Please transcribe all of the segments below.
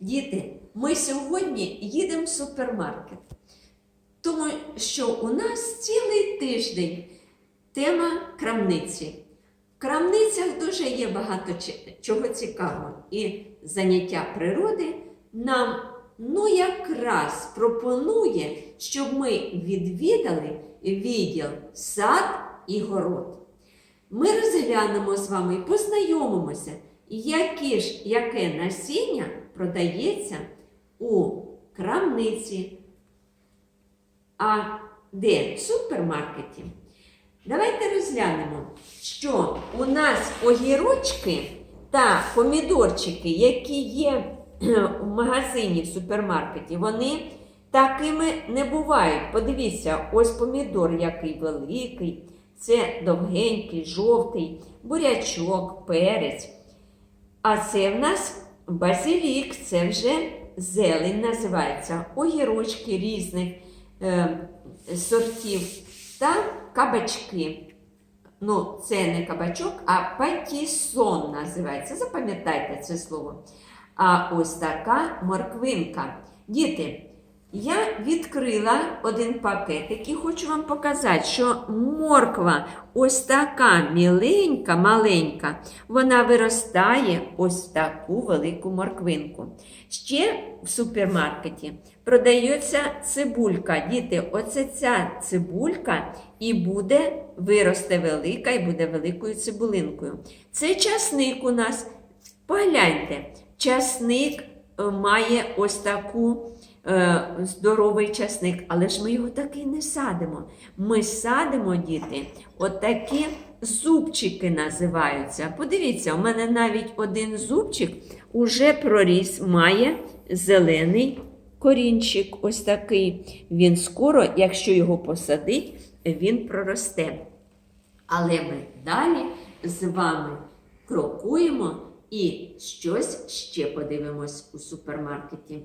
Діти, ми сьогодні їдемо в супермаркет, тому що у нас цілий тиждень тема крамниці. В крамницях дуже є багато чого цікавого. І заняття природи нам ну якраз пропонує, щоб ми відвідали відділ сад і город. Ми розглянемо з вами і познайомимося, які ж, яке насіння продається у крамниці, а де в супермаркеті. Давайте розглянемо, що у нас огірочки та помідорчики, які є в магазині в супермаркеті, вони такими не бувають. Подивіться, ось помідор який великий, це довгенький, жовтий, бурячок, перець. А це в нас базилік, це вже зелень називається, огірочки різних е, сортів та кабачки. Ну, це не кабачок, а патісон називається. Запам'ятайте це слово. А ось така морквинка. Діти, я відкрила один пакетик і хочу вам показати, що морква ось така міленька, маленька, вона виростає ось в таку велику морквинку. Ще в супермаркеті продається цибулька. Діти, оце ця цибулька і буде виросте велика і буде великою цибулинкою. Це часник у нас. Погляньте, часник е, має ось таку здоровий часник, але ж ми його таки не садимо. Ми садимо, діти, отакі зубчики називаються. Подивіться, у мене навіть один зубчик уже проріс, має зелений корінчик. Ось такий. Він скоро, якщо його посадить, він проросте. Але ми далі з вами крокуємо і щось ще подивимось у супермаркеті.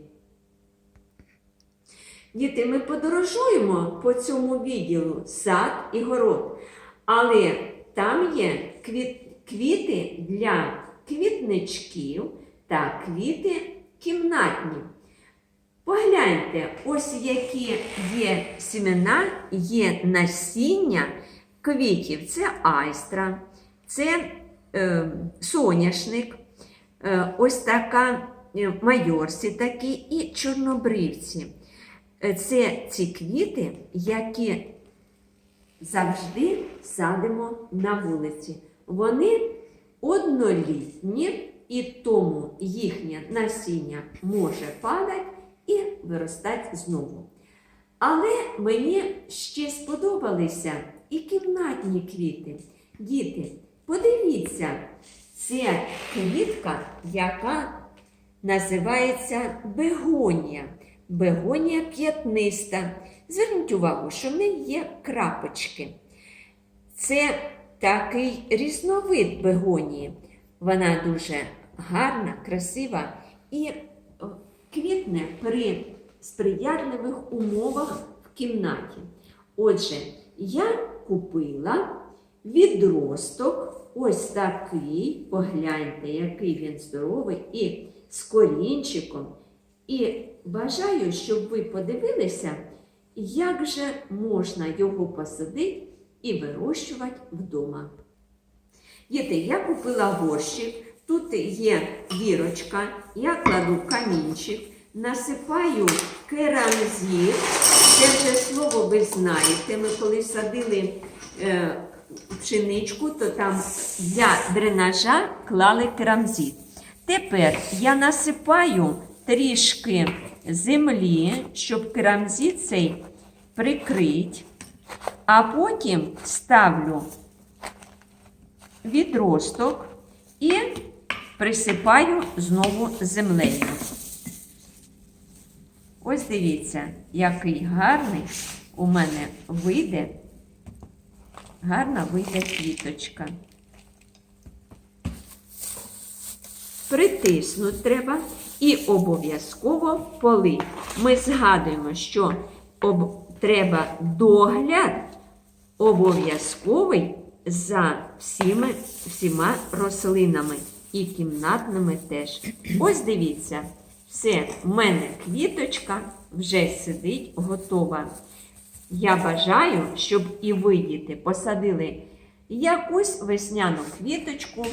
Діти, ми подорожуємо по цьому відділу сад і город, але там є квіт, квіти для квітничків та квіти кімнатні. Погляньте, ось які є сімена, є насіння квітів. Це айстра, це е, соняшник, е, ось така е, майорці такі і чорнобривці. Е, Це ці квіти, які завжди садимо на вулиці. Вони однолітні, і тому їхнє насіння може падати і виростати знову. Але мені ще сподобалися і кімнатні квіти. Діти, подивіться, це квітка, яка називається бегонія. Бегонія п'ятниста. Зверніть увагу, що в неї є крапочки. Це такий різновид бегонії. Вона дуже гарна, красива і е, квітне при сприятливих умовах в кімнаті. Отже, я купила відросток, ось такий, погляньте, який він здоровий, і з корінчиком. І бажаю, щоб ви подивилися, як же можна його посадити і вирощувати вдома. Діти, я купила горщик, тут є вірочка, я кладу камінчик, насипаю керамзит. Це вже слово ви знаєте. Ми коли садили е, пшеничку, то там для дренажа клали керамзит. Тепер я насипаю трішки землі, щоб керамзит цей прикрить, а потім ставлю відросток і присипаю знову землею. Ось дивіться, який гарний у мене вийде, гарна вийде квіточка. Притиснути треба і обов'язково полить. Ми згадуємо, що об... треба догляд обов'язковий за всіми, всіма рослинами і кімнатними теж. Ось дивіться, Все, в мене квіточка вже сидить готова. Я бажаю, щоб і ви, діти, посадили якусь весняну квіточку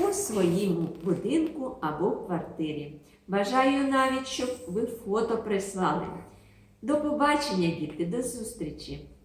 у своєму будинку або квартирі. Бажаю навіть, щоб ви фото прислали. До побачення, діти, до зустрічі!